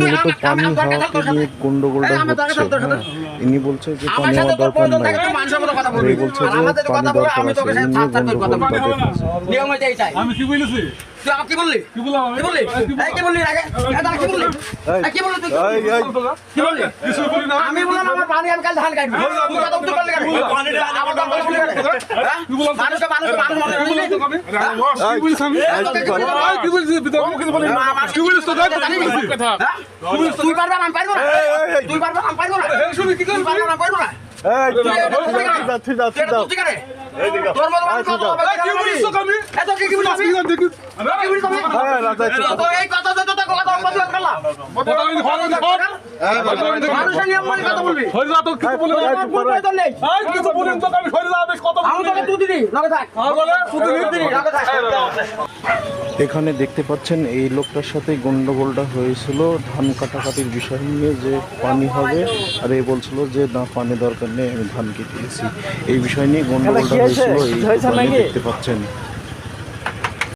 মূলত পানি হওয়াকে নিয়ে গন্ডগোলটা হচ্ছে। হ্যাঁ। ইনি বলছে যে পানি হওয়ার দরকার নাই। বলছে যে পানি দরকার আছে গন্ডগোলটা নিয়ম চাই। আমি কি বলেছি? তুই আমাকে কি বললি? কি বললাম আমি? বললি? এই কি বললি? আগে এই কি বললি? কি বললি তুই? কি বললি? কিছু বলি না। আমি বললাম আমার পানি আমি কাল ধান কাটবো। তুই কথা উত্তর করলি কেন? আমার দাম বলে হ্যাঁ? মানুষকে মানুষকে মানুষ মনে কি করলি বললাম আমি? কি বলিস আমি? কি বলিস বিতর্ক কি বলিস? কি বলিস তো দেখ কি বলিস? হ্যাঁ? তুই পারবে আমি পারব না। তুই পারবে আমি পারব না। এই শুনি কি করছিস পারবে না, পারব না। তুই করছিস তুই এটা করছিস কেন? তোর মতো মানুষ কত হবে? কি বলিস তো আমি? এত কি কি এখানে দেখতে পাচ্ছেন এই লোকটার সাথে গন্ডগোলটা হয়েছিল। ধান কাটাকাটির বিষয় নিয়ে যে পানি হবে আর এই বলছিল যে না পানি দরকার নেই আমি ধান কেটে দিয়েছি এই বিষয় নিয়ে গন্ডগোলটা হয়েছিল এই দেখতে পাচ্ছেন।